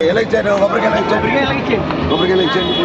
ఎలా ఇచ్చారు కొబ్బరికాయలు ఇచ్చారు కొబ్బరికాయలు ఇచ్చేయండి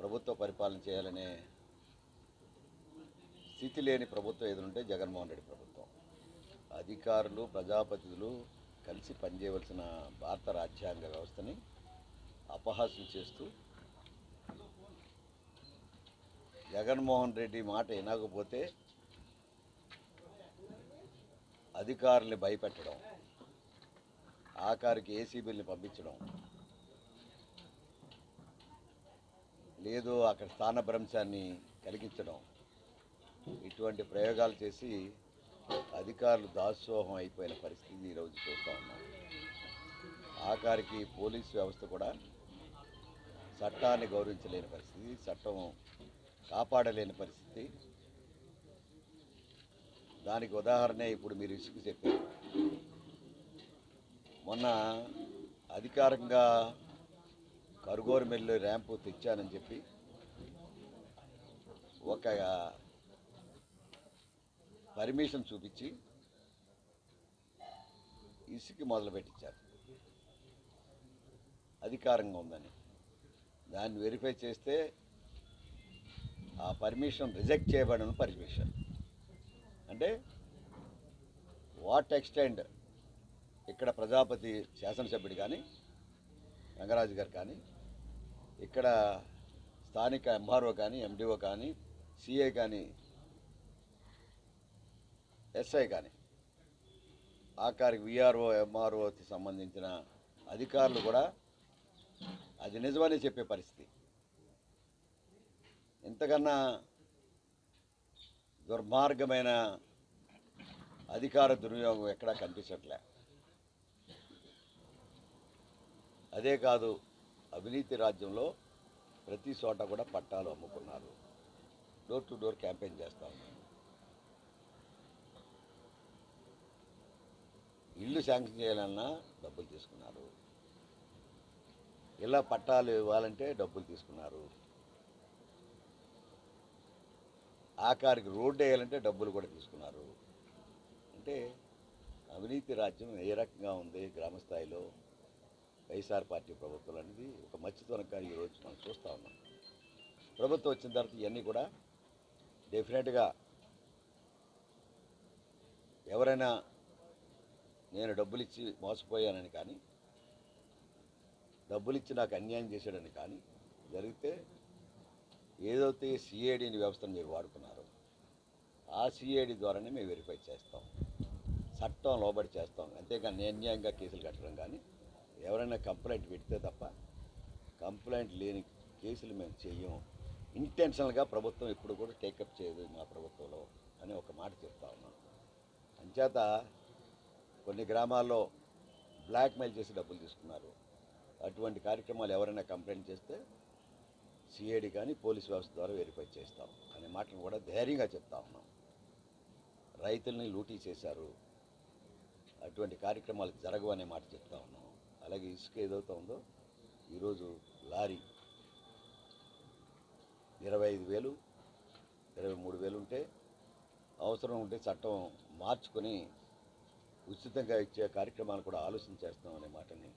ప్రభుత్వ పరిపాలన చేయాలనే స్థితి లేని ప్రభుత్వం ఎదురుంటే జగన్మోహన్ రెడ్డి ప్రభుత్వం. అధికారులు ప్రజాప్రతినిధులు కలిసి పనిచేయవలసిన భారత రాజ్యాంగ వ్యవస్థని అపహాస్యం చేస్తూ జగన్మోహన్ రెడ్డి మాట వినకపోతే అధికారుల్ని భయపెట్టడం ఆఖరికి ఏసీబీల్ని పంపించడం లేదు అక్కడ స్థానభ్రంశాన్ని కలిగించడం. ఇటువంటి ప్రయోగాలు చేసి అధికారులు దాసోహం అయిపోయిన పరిస్థితి ఈరోజు చూస్తూ ఉన్నాం. ఆఖరికి పోలీస్ వ్యవస్థ కూడా చట్టాన్ని గౌరవించలేని పరిస్థితి చట్టం కాపాడలేని పరిస్థితి. దానికి ఉదాహరణ ఇప్పుడు మీరు ఇసుకు చెప్పారు. మొన్న అధికారంగా కరుగోరు మెల్లు ర్యాంపు తెచ్చానని చెప్పి ఒక పర్మిషన్ చూపించి ఇసుక మొదలు పెట్టించారు అధికారంగా ఉందని. దాన్ని వెరిఫై చేస్తే ఆ పర్మిషన్ రిజెక్ట్ చేయబడిన పర్మిషన్. అంటే వాట్ ఎక్స్టెండ్ ఇక్కడ ప్రజాపతి శాసనసభ్యుడు కానీ రంగరాజు గారు కానీ ఇక్కడ స్థానిక ఎంఆర్ఓ కానీ ఎండిఓ కానీ సిఐ కానీ ఎస్ఐ కానీ ఆఖరికి విఆర్ఓ ఎంఆర్ఓకి సంబంధించిన అధికారులు కూడా అది నిజమని చెప్పే పరిస్థితి. ఇంతకన్నా దుర్మార్గమైన అధికార దుర్వినియోగం ఎక్కడా కనిపించట్లే. అదే కాదు అవినీతి రాజ్యంలో ప్రతి చోట కూడా పట్టాలు అమ్ముకున్నారు. డోర్ టు డోర్ క్యాంపెయిన్ చేస్తా ఇల్లు శాంక్షన్ చేయాలన్నా డబ్బులు తీసుకున్నారు. ఇలా పట్టాలు ఇవ్వాలంటే డబ్బులు తీసుకున్నారు. ఆఖరికి రోడ్డు వేయాలంటే డబ్బులు కూడా తీసుకున్నారు. అంటే అవినీతి రాజ్యం ఏ రకంగా ఉంది గ్రామ స్థాయిలో వైఎస్ఆర్ పార్టీ ప్రభుత్వం అనేది ఒక మచ్చితోనక ఈరోజు మనం చూస్తూ ఉన్నాం. ప్రభుత్వం వచ్చిన తర్వాత ఇవన్నీ కూడా డెఫినెట్గా ఎవరైనా నేను డబ్బులు ఇచ్చి మోసపోయానని కానీ డబ్బులు ఇచ్చి నాకు అన్యాయం చేశాడని కానీ జరిగితే ఏదైతే సిఐడిని వ్యవస్థను మీరు వాడుకున్నారో ఆ సిఐడి ద్వారానే మేము వెరిఫై చేస్తాం. చట్టం లోబడి చేస్తాం. అంతేకాని అన్యాయంగా కేసులు కట్టడం కానీ ఎవరైనా కంప్లైంట్ పెడితే తప్ప కంప్లైంట్ లేని కేసులు మేము చేయము ఇంటెన్షనల్గా ప్రభుత్వం ఇప్పుడు కూడా టేకప్ చేయదు మా ప్రభుత్వంలో అని ఒక మాట చెప్తా ఉన్నాం అంచేత కొన్ని గ్రామాల్లో బ్లాక్మెయిల్ చేసి డబ్బులు తీసుకున్నారు. అటువంటి కార్యక్రమాలు ఎవరైనా కంప్లైంట్ చేస్తే సిఐడి కానీ పోలీస్ వ్యవస్థ ద్వారా వెరిఫై చేస్తాం అనే మాటను కూడా ధైర్యంగా చెప్తా ఉన్నాం. రైతుల్ని లూటీ చేశారు. అటువంటి కార్యక్రమాలు జరగవు అనే మాట చెప్తా ఉన్నాం. అలాగే ఇసుక ఏదైతే ఉందో ఈరోజు లారీ ఇరవై ఐదు వేలు ఇరవై మూడు వేలు ఉంటే అవసరం ఉంటే చట్టం మార్చుకొని ఉచితంగా ఇచ్చే కార్యక్రమాలు కూడా ఆలోచన చేస్తాం అనే మాటని